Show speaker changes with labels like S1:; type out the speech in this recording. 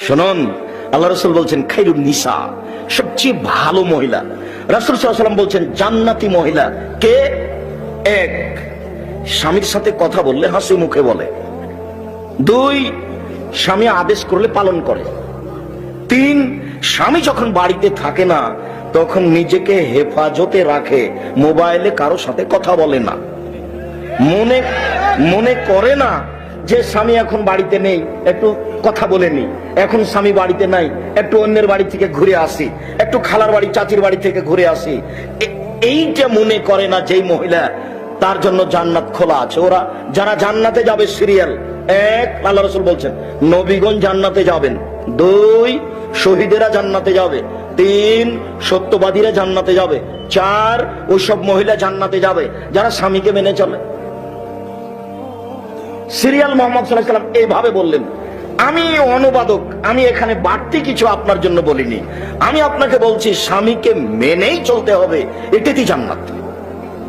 S1: শুনুন, আল্লাহ রসুল বলছেন, খাইরুন নিসা, সবচেয়ে ভালো মহিলা। রাসুল সাল্লাম বলছেন, জান্নাতি মহিলা। কে? এক, স্বামীর সাথে কথা বললে হাসি মুখে বলে। দুই, স্বামী আদেশ করলে পালন করে। তিন, স্বামী যখন বাড়িতে থাকে না, তখন নিজেকে হেফাজতে রাখে, মোবাইলে কারও সাথে কথা বলে না। মনে মনে করে না যে স্বামী এখন বাড়িতে নেই, একটু কথা বলে নি। এখন স্বামী বাড়িতে নাই, একটু অন্যের বাড়ি থেকে ঘুরে আসি, একটু খালার বাড়ি, চাচির বাড়ি থেকে ঘুরে আসি। এইটা মনে করে না যেই মহিলা, তার জন্য জান্নাত খোলা আছে। ওরা যারা জান্নাতে যাবে সিরিয়াল, এক, আল্লাহ রসুল বলছেন, নবীগণ জান্নাতে যাবেন। দুই, শহীদেরা জান্নাতে যাবে। তিন, সত্যবাদীরা জান্নাতে যাবে। চার, ওইসব মহিলা জান্নাতে যাবে। যারা স্বামীকে মেনে চলে। সিরিয়াল মোহাম্মদ সাল্লাম এইভাবে বললেন, আমি অনুবাদক, আমি এখানে বাড়তি কিছু আপনার জন্য বলিনি। আমি আপনাকে বলছি, স্বামীকে মেনেই চলতে হবে। এটি জান্নাত?